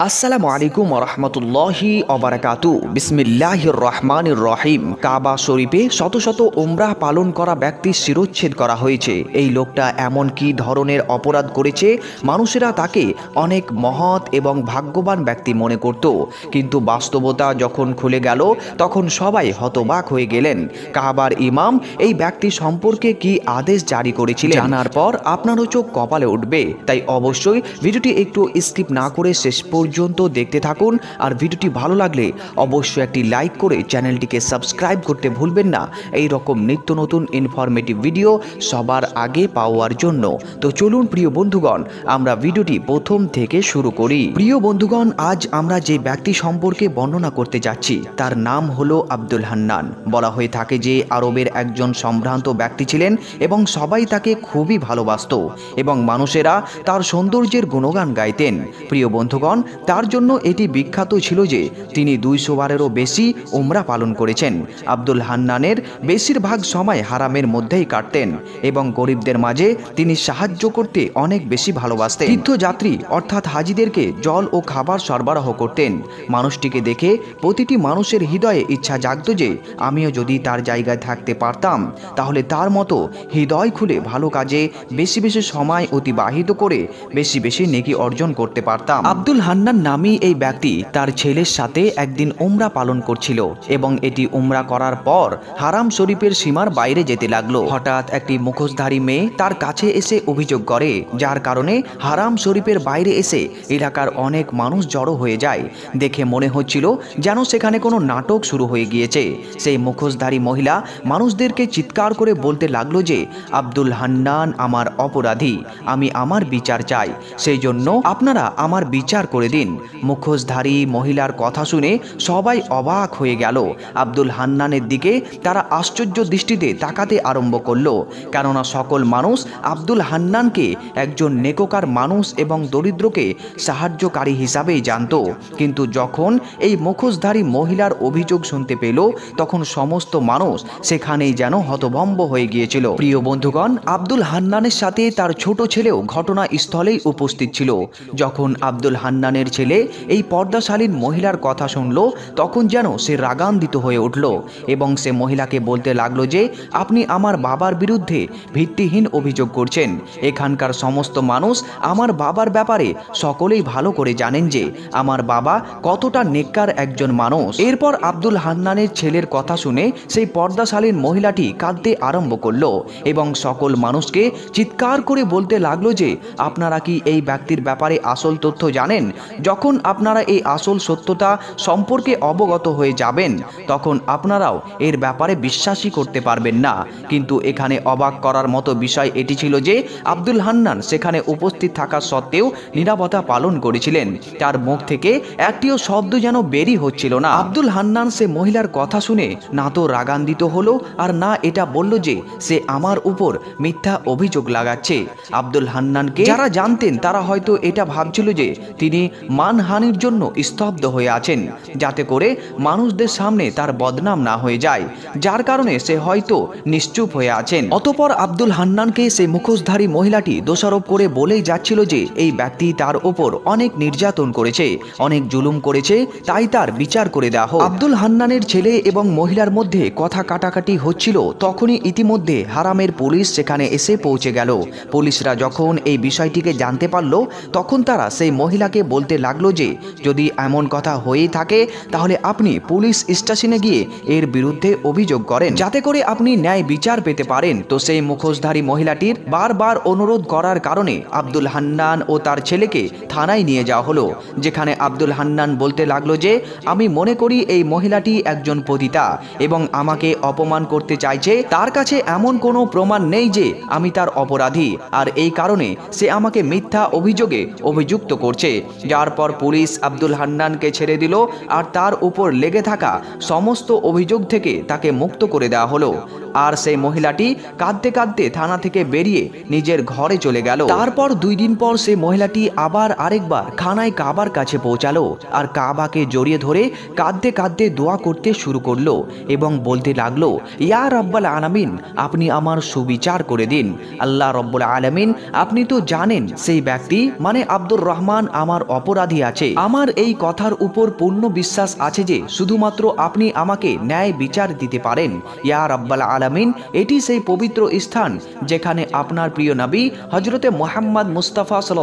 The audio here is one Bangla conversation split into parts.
আসসালামু আলাইকুম রহমতুল্লাহি অবরাকাতু বিসমিল্লাহির রহমানির রহিম কাবা শরীফে শত শত উমরাহ পালন করা ব্যক্তির শিরোচ্ছেদ করা হয়েছে। এই লোকটা এমন কি ধরনের অপরাধ করেছে? মানুষেরা তাকে অনেক মহৎ এবং ভাগ্যবান ব্যক্তি মনে করত। কিন্তু বাস্তবতা যখন খুলে গেল তখন সবাই হতবাক হয়ে গেলেন। কাবার ইমাম এই ব্যক্তি সম্পর্কে কি আদেশ জারি করেছিলেন? জানার পর আপনারও চোখ কপালে উঠবে। তাই অবশ্যই ভিডিওটি একটু স্কিপ না করে শেষ পর্যন্ত দেখতে থাকুন আর ভিডিওটি ভালো লাগলে অবশ্যই একটি লাইক করে চ্যানেলটিকে সাবস্ক্রাইব করতে ভুলবেন না। এই রকম নিত্য নতুন ইনফরমেটিভ ভিডিও সবার আগে পাওয়ার জন্য। তো চলুন প্রিয় বন্ধুগণ, আমরা ভিডিওটি প্রথম থেকে শুরু করি। প্রিয় বন্ধুগণ, আজ আমরা যে ব্যক্তি সম্পর্কে বর্ণনা করতে যাচ্ছি, তার নাম হলো আব্দুল হান্নান। বলা হয়ে থাকে যে আরবের একজন সম্ভ্রান্ত ব্যক্তি ছিলেন এবং সবাই তাকে খুবই ভালোবাসত এবং মানুষেরা তার সৌন্দর্যের গুণগান গাইতেন। প্রিয় বন্ধুগণ তার জন্য এটি বিখ্যাত ছিল যে তিনি দুইশো বারেরও বেশি ওমরা পালন করেছেন। আব্দুল হান্নানের বেশিরভাগ সময় হারামের মধ্যেই কাটতেন এবং গরিবদের মাঝে তিনি সাহায্য করতে অনেক বেশি ভালোবাসতেন। তীর্থযাত্রী অর্থাৎ হাজিদেরকে জল ও খাবার সরবরাহ করতেন। মানুষটিকে দেখে প্রতিটি মানুষের হৃদয়ে ইচ্ছা জাগত যে, আমিও যদি তার জায়গায় থাকতে পারতাম, তাহলে তার মতো হৃদয় খুলে ভালো কাজে বেশি বেশি সময় অতিবাহিত করে বেশি বেশি নেকি অর্জন করতে পারতাম। আব্দুল হান্নান নামী এই ব্যক্তি তার ছেলের সাথে একদিন উমরা পালন করছিল এবং এটি উমরা করার পর হারাম শরীফের সীমার বাইরে যেতে লাগল। হঠাৎ একটি মুখোশধারী মেয়ে তার কাছে এসে অভিযোগ করে, যার কারণে হারাম শরীফের বাইরে এসে এলাকার অনেক মানুষ জড়ো হয়ে যায়। দেখে মনে হচ্ছিল যেন সেখানে কোনো নাটক শুরু হয়ে গিয়েছে। সেই মুখোশধারী মহিলা মানুষদেরকে চিৎকার করে বলতে লাগল যে, আব্দুল হান্নান আমার অপরাধী, আমি আমার বিচার চাই। সেই জন্য আপনারা আমার বিচার করে দিন। মুখোশধারী মহিলার কথা শুনে সবাই অবাক হয়ে গেল। আব্দুল হান্নানের দিকে তারা আশ্চর্য দৃষ্টিতে তাকাতে আরম্ভ করল, কেননা সকল মানুষ আব্দুল হান্নানকে একজন নেককার মানুষ এবং দরিদ্রকে সাহায্যকারী হিসাবেই জানত। কিন্তু যখন এই মুখোশধারী মহিলার অভিযোগ শুনতে পেল, তখন সমস্ত মানুষ সেখানেই যেন হতভম্ব হয়ে গিয়েছিল। প্রিয় বন্ধুগণ, আব্দুল হান্নানের সাথে তার ছোট ছেলেও ঘটনাস্থলেই উপস্থিত ছিল। যখন আব্দুল হান্নানের ছেলে এই পর্দাশালীন মহিলার কথা শুনল, তখন যেন সে রাগান্বিত হয়ে উঠল এবং সে মহিলাকে বলতে লাগল যে, আপনি আমার বাবার বিরুদ্ধে ভিত্তিহীন অভিযোগ করছেন। এখানকার সমস্ত মানুষ আমার বাবার ব্যাপারে সকলেই ভালো করে জানেন যে, আমার বাবা কতটা নেককার একজন মানুষ। এরপর আব্দুল হান্নানের ছেলের কথা শুনে সেই পর্দাশালীন মহিলাটি কাঁদতে আরম্ভ করল এবং সকল মানুষকে চিৎকার করে বলতে লাগল যে, আপনারা কি এই ব্যক্তির ব্যাপারে আসল তথ্য জানেন? যখন আপনারা এই আসল সত্যতা সম্পর্কে অবগত হয়ে যাবেন, তখন আপনারাও এর ব্যাপারে বিশ্বাসই করতে পারবেন না। কিন্তু এখানে অবাক করার মতো বিষয় এটি ছিল যে, আব্দুল হান্নান সেখানে উপস্থিত থাকা সত্ত্বেও নিরাপত্তা পালন করেছিলেন। তার মুখ থেকে একটিও শব্দ যেন বেরি হচ্ছিল না। আব্দুল হান্নান সে মহিলার কথা শুনে না তো রাগান্বিত হলো আর না এটা বলল যে, সে আমার উপর মিথ্যা অভিযোগ লাগাচ্ছে। আব্দুল হান্নানকে যারা জানতেন তারা হয়তো এটা ভাবছিল যে, তিনি মানহানির জন্য স্তব্ধ হয়ে আছেন, যাতে করে মানুষদের সামনে তার বদনাম না হয়ে যায়, যার কারণে সে হয়তো নিশ্চুপ হয়ে আছেন। অতপর আব্দুল হান্নানকে সে মুখোশধারী মহিলাটি দোষারোপ করে বলেই যাচ্ছিল যে এই ব্যক্তি তার ওপর অনেক নির্যাতন করেছে, অনেক জুলুম করেছে, তাই তার বিচার করে দেওয়া হোক। আব্দুল হান্নানের ছেলে এবং মহিলার মধ্যে কথা কাটাকাটি হচ্ছিল, তখনই ইতিমধ্যে হারামের পুলিশ সেখানে এসে পৌঁছে গেল। পুলিশরা যখন এই বিষয়টিকে জানতে পারল, তখন তারা সেই মহিলাকে বলতে লাগল যে যদি এমন কথা হয়েই থাকে, তাহলে আপনি পুলিশ স্টেশনে গিয়ে এর বিরুদ্ধে অভিযোগ করেন। যাতে করে আপনি ন্যায় বিচার পেতে পারেন। তো সেই মুখোশধারী মহিলাটির বারবার অনুরোধ করার কারণে আব্দুল হান্নান ও তার ছেলেকে থানায় নিয়ে যাওয়া হলো, যেখানে আব্দুল হান্নান বলতে লাগল যে, আমি মনে করি এই মহিলাটি একজন পতিতা এবং আমাকে অপমান করতে চাইছে। তার কাছে এমন কোনো প্রমাণ নেই যে আমি তার অপরাধী। আর এই কারণে সে আমাকে মিথ্যা অভিযোগে অভিযুক্ত করছে। যার পর পুলিশ আব্দুল হান্নানকে ছেড়ে দিল আর তার উপর লেগে থাকা সমস্ত অভিযোগ থেকে তাকে মুক্ত করে দেওয়া হলো। আর সেই মহিলাটি কাঁদতে কাঁদতে থানা থেকে বেরিয়ে নিজের ঘরে চলে গেল। তারপর দুই দিন পর সেই মহিলাটি আবার আরেকবার খানায় কাবার কাছে পৌঁছালো আর কাবাকে জড়িয়ে ধরে কাঁদতে কাঁদতে দোয়া করতে শুরু করল এবং বলতে লাগল, ইয়া রব্বাল আলামিন, আপনি আমার সুবিচার করে দিন। আল্লাহ রব্বুল আলামিন, আপনি তো জানেন সেই ব্যক্তি মানে আব্দুর রহমান, আমার অপর অপরাধী আছে। আমার এই কথার উপর পূর্ণ বিশ্বাস আছে যে, শুধুমাত্র আপনি আমাকে ন্যায় বিচার দিতে পারেন। ইয়া রাব্বাল আলামিন, এটি সেই পবিত্র স্থান যেখানে আপনার প্রিয় নবী হজরতে মোহাম্মদ মুস্তাফা সাল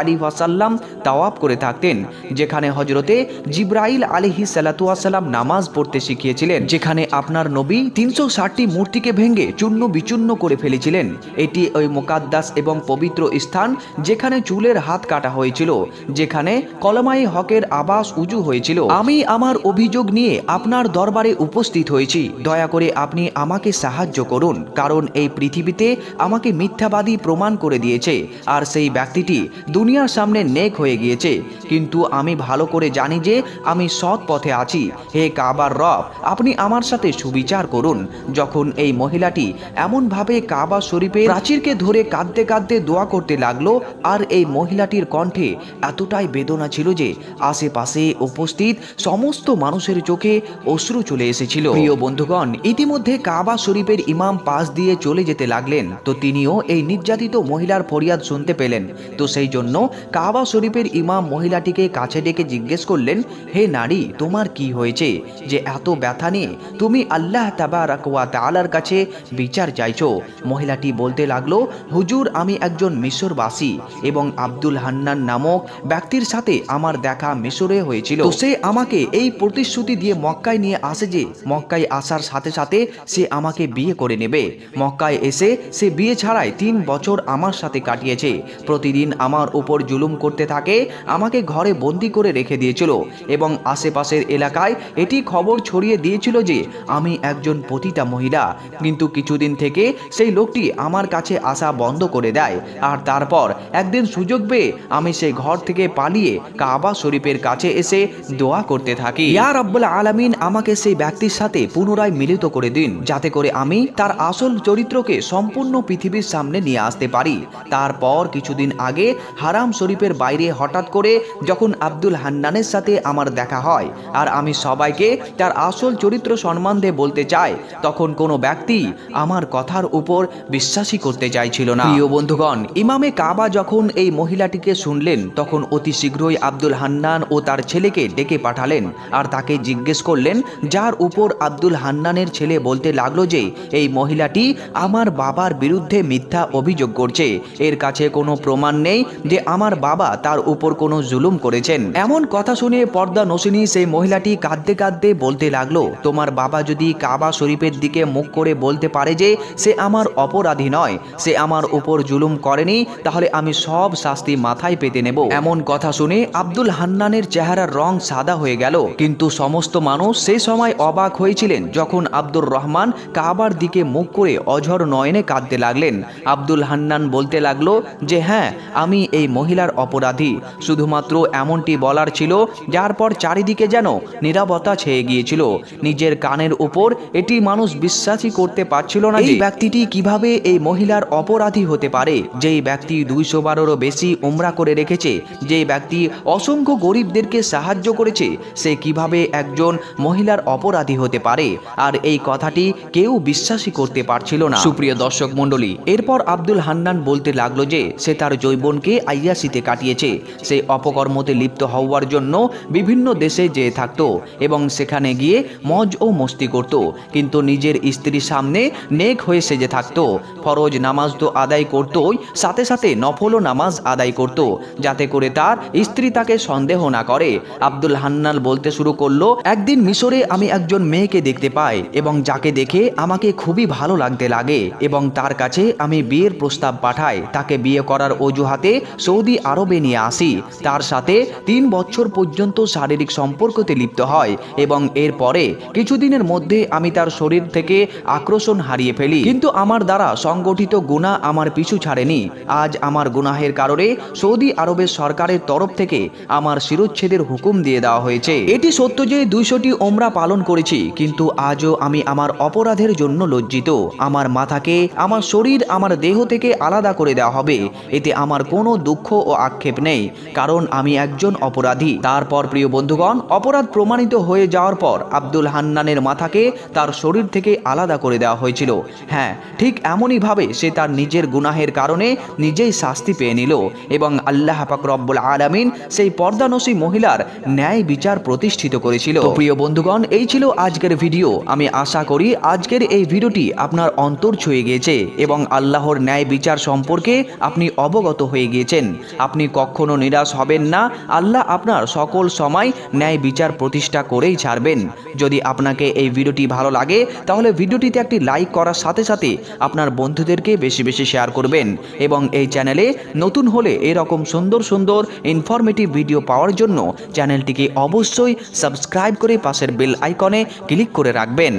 আলী ওয়াসাল্লাম তাওয়াব করে থাকতেন, যেখানে হজরতে জিব্রাইল আলিহি সালাতুয়াসাল্লাম নামাজ পড়তে শিখিয়েছিলেন, যেখানে আপনার নবী তিনশো ষাটটি মূর্তিকে ভেঙে চূর্ণ বিচূর্ণ করে ফেলেছিলেন। এটি ওই মোকাদ্দাস এবং পবিত্র স্থান যেখানে চুলের হাত কাটা হয়েছিল, যেখানে কলমাই হকের আবাস উজু হয়েছিল। আমি আমার অভিযোগ নিয়ে আপনার দরবারে উপস্থিত হয়েছি। দয়া করে আপনি আমাকে সাহায্য করুন, কারণ এই পৃথিবীতে আমাকে মিথ্যাবাদী প্রমাণ করে দিয়েছে, আর সেই ব্যক্তিটি দুনিয়ার সামনে নেক হয়ে গিয়েছে। কিন্তু আমি ভালো করে জানি যে আমি সৎ পথে আছি। হে কাবার রব, আপনি আমার সাথে সুবিচার করুন। যখন এই মহিলাটি এমনভাবে কাবা শরীফে প্রাচীরকে ধরে কাঁদতে কাঁদতে দোয়া করতে লাগল, আর এই মহিলাটির কণ্ঠে এতটাই বেদনা ছিল যে আশেপাশে উপস্থিত সমস্ত মানুষের চোখে অশ্রু চলে এসেছিল। প্রিয় বন্ধুগণ, ইতিমধ্যে কাবা শরীফের ইমাম পাশ দিয়ে চলে যেতে লাগলেন। তো তিনিও এই নির্যাতিত মহিলার ফরিয়াদ শুনতে পেলেন। তো সেই জন্য কাবা শরীফের ইমাম মহিলাটিকে কাছে ডেকে জিজ্ঞেস করলেন, হে নারী, তোমার কি হয়েছে? যে এত ব্যথা নিয়ে তুমি আল্লাহ তাবারাকওয়া তাআলার কাছে বিচার চাইছো? মহিলাটি বলতে লাগল, হুজুর, আমি একজন মিশরবাসী এবং আব্দুল হান্নান নামক ব্যক্তির সাথে আমার দেখা মিশরে হয়েছিল। সে আমাকে এই প্রতিশ্রুতি দিয়ে মক্কায় নিয়ে আসে যে, মক্কায় আসার সাথে সাথে সে আমাকে বিয়ে করে নেবে। মক্কায় এসে সে বিয়ে ছাড়াই তিন বছর আমার সাথে কাটিয়েছে। প্রতিদিন আমার উপর জুলুম করতে থাকে, আমাকে ঘরে বন্দি করে রেখে দিয়েছিল এবং আশেপাশের এলাকায় এটি খবর ছড়িয়ে দিয়েছিল যে, আমি একজন পতিতা মহিলা। কিন্তু কিছুদিন থেকে সেই লোকটি আমার কাছে আসা বন্ধ করে দেয়। আর তারপর একদিন সুযোগ পেয়ে আমি সেই ঘর থেকে পালিয়ে কাবা শরীফের কাছে এসে দোয়া করতে থাকি। ইয়া রব্বুল আলামিন আমাকে সেই ব্যক্তির সাথে পুনরায় মিলিত করে দিন যাতে করে আমি তার আসল চরিত্রকে সম্পূর্ণ পৃথিবীর সামনে নিয়ে আসতে পারি। তারপর কিছুদিন আগে হারাম শরীফের বাইরে হঠাৎ করে যখন আব্দুল হান্নানের সাথে আমার দেখা হয় আর আমি সবাইকে তার আসল চরিত্র সম্বন্ধে বলতে চাই তখন কোনো ব্যক্তি আমার কথার উপর বিশ্বাসই করতে চাইছিল না। প্রিয় বন্ধুগণ ইমামে কাবা যখন এই মহিলাটিকে শুনলেন তখন অতি শীঘ্রই আব্দুল হান্নান ও তার ছেলেকে ডেকে পাঠালেন আর তাকে জিজ্ঞেস করলেন, যার উপর আব্দুল হান্নানের ছেলে বলতে লাগল যে, এই মহিলাটি আমার বাবার বিরুদ্ধে মিথ্যা অভিযোগ করছে। এর কাছে কোনো প্রমাণ নেই যে আমার বাবা তার উপর কোনো জুলুম করেছেন। এমন কথা শুনে পর্দা নসিনী সেই মহিলাটি কাঁদতে কাঁদতে বলতে লাগল, তোমার বাবা যদি কাবা শরীফের দিকে মুখ করে বলতে পারে যে, সে আমার অপরাধী নয়, সে আমার উপর জুলুম করেনি, তাহলে আমি সব শাস্তি মাথায় পেতে নেব। এমন কথা শুনে আব্দুল হান্নানের চেহারার রং সাদা হয়ে গেল। কিন্তু সমস্ত মানুষ সেই সময় অবাক হয়েছিলেন যখন আব্দুর রহমান কাবার দিকে মুখ করে অঝর নয়নে কাঁদতে লাগলেন। আব্দুল হান্নান বলতে লাগল যে হ্যাঁ আমি এই মহিলার অপরাধী। শুধুমাত্র এমনটি বলার ছিল, যার পর চারিদিকে যেন নিরাপত্তা ছেয়ে গিয়েছিল। নিজের কানের উপর এটি মানুষ বিশ্বাসই করতে পারছিল না এই ব্যক্তিটি কীভাবে এই মহিলার অপরাধী হতে পারে? যেই ব্যক্তি দুইশো বারেরও বেশি উমরা করে রেখেছে, যেই ব্যক্তি অসংখ্য গরিবদেরকে সাহায্য করেছে, সে কীভাবে একজন মহিলার অপরাধী হতে পারে? আর এই কথাটি কেউ বিশ্বাসই করতে পারছিল না। সুপ্রিয় দর্শক মণ্ডলী, এরপর আব্দুল হান্নান বলতে লাগল যে, সে তার জৈবনকে আইয়াসিতে কাটিয়েছে। সে অপকর্মতে লিপ্ত হওয়ার জন্য বিভিন্ন দেশে যেয়ে থাকতো এবং সেখানে গিয়ে মজ ও মস্তি করত। কিন্তু নিজের স্ত্রীর সামনে নেক হয়ে সেজে থাকত। ফরজ নামাজ তো আদায় করতোই, সাথে সাথে নফলও নামাজ আদায় করত। যাতে করে তার স্ত্রী তাকে সন্দেহ না করে। আব্দুল হান্নাল বলতে শুরু করল, একদিন মিশরে আমি একজন মেয়েকে দেখতে পাই এবং যাকে দেখে আমাকে খুবই ভালো লাগতে লাগে এবং তার কাছে আমি বিয়ের প্রস্তাব পাঠাই। তাকে বিয়ে করার অজুহাতে সৌদি আরবে নিয়ে আসি। তার সাথে তিন বছর পর্যন্ত শারীরিক সম্পর্কতে লিপ্ত হয় এবং এরপরে কিছুদিনের মধ্যে আমি তার শরীর থেকে আকর্ষণ হারিয়ে ফেলি। কিন্তু আমার দ্বারা সংগঠিত গুণা আমার পিছু ছাড়েনি। আজ আমার গুনাহের কারণে সৌদি আরবের সরকারের তরফ থেকে আমার শিরোচ্ছেদের হুকুম দিয়ে দেওয়া হয়েছে। এটি সত্য যে দুইশোটি ওমরা পালন করেছি, কিন্তু আজও আমি আমার অপরাধের জন্য লজ্জিত। আমার মাথাকে, আমার শরীর, আমার দেহ থেকে আলাদা করে দেওয়া হবে। এতে আমার কোনো দুঃখ ও আক্ষেপ নেই, কারণ আমি একজন অপরাধী। তারপর, প্রিয় বন্ধুগণ, অপরাধ প্রমাণিত হয়ে যাওয়ার পর আব্দুল হান্নানের মাথাকে তার শরীর থেকে আলাদা করে দেওয়া হয়েছিল। হ্যাঁ ঠিক এমনইভাবে সে তার নিজের গুনাহের কারণে নিজেই শাস্তি পেয়ে নিল এবং আল্লাহ পাক রব্বুল আলামিন সেই পর্দানসী মহিলার ন্যায় বিচার প্রতিষ্ঠিত করেছিল। প্রিয় বন্ধুগণ, এই ছিল আজকের ভিডিও। আমি আশা করি আজকের এই ভিডিওটি আপনার অন্তর ছুঁয়ে গিয়েছে এবং আল্লাহর ন্যায় বিচার সম্পর্কে আপনি অবগত হয়ে গিয়েছেন। আপনি কখনো নিরাশ হবেন না, আল্লাহ আপনার সকল সময় ন্যায় বিচার প্রতিষ্ঠা করেই ছাড়বেন। যদি আপনাকে এই ভিডিওটি ভালো লাগে, তাহলে ভিডিওটিতে একটি লাইক করার সাথে সাথে আপনার বন্ধুদেরকে বেশি বেশি শেয়ার করবেন এবং এই চ্যানেলে নতুন হলে এরকম সুন্দর সুন্দর ইনফরমেটিভ ভিডিও পাওয়ার জন্য চ্যানেলটিকে অবশ্যই সাবস্ক্রাইব করে পাশের বেল আইকনে ক্লিক করে রাখবেন।